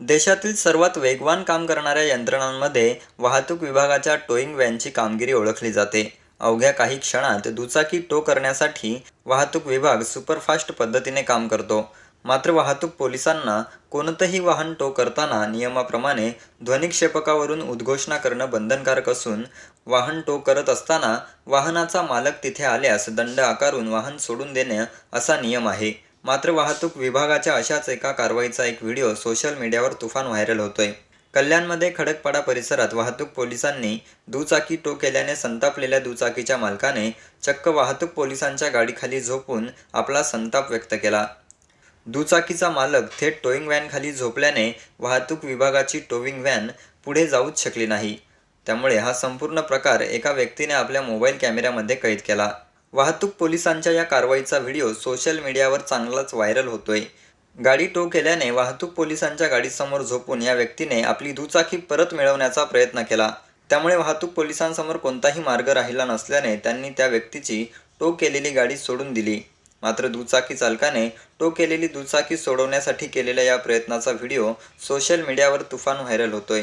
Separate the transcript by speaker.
Speaker 1: देशातील सर्वात वेगवान काम करणाऱ्या यंत्रणांमध्ये वाहतूक विभागाच्या टोईंग व्हॅनची कामगिरी ओळखली जाते. अवघ्या काही क्षणात दुचाकी टो करण्यासाठी वाहतूक विभाग सुपरफास्ट पद्धतीने काम करतो. मात्र वाहतूक पोलिसांना कोणतंही वाहन टो करताना नियमाप्रमाणे ध्वनिक्षेपकावरून उद्घोषणा करणं बंधनकारक असून वाहन टो करत असताना वाहनाचा मालक तिथे आल्यास दंड आकारून वाहन सोडून देणे असा नियम आहे. मात्र वाहतूक विभागाच्या अशाच एका कारवाईचा एक व्हिडिओ सोशल मीडियावर तुफान व्हायरल होतोय. कल्याणमध्ये खडकपाडा परिसरात वाहतूक पोलिसांनी दुचाकी टो केल्याने संतापलेल्या दुचाकीच्या मालकाने चक्क वाहतूक पोलिसांच्या गाडीखाली झोपून आपला संताप व्यक्त केला. दुचाकीचा मालक थेट टोईंग व्हॅनखाली झोपल्याने वाहतूक विभागाची टोविंग व्हॅन पुढे जाऊच शकली नाही. त्यामुळे हा संपूर्ण प्रकार एका व्यक्तीने आपल्या मोबाईल कॅमेऱ्यामध्ये कैद केला. वाहतूक पोलिसांच्या या कारवाईचा व्हिडिओ सोशल मीडियावर चांगलाच व्हायरल होतोय. गाडी टो केल्याने वाहतूक पोलिसांच्या गाडीसमोर झोपून या व्यक्तीने आपली दुचाकी परत मिळवण्याचा प्रयत्न केला. त्यामुळे वाहतूक पोलिसांसमोर कोणताही मार्ग राहिला नसल्याने त्यांनी त्या व्यक्तीची टो केलेली गाडी सोडून दिली. मात्र दुचाकी चालकाने टो केलेली दुचाकी सोडवण्यासाठी केलेल्या या प्रयत्नाचा व्हिडिओ सोशल मीडियावर तुफान व्हायरल होतोय.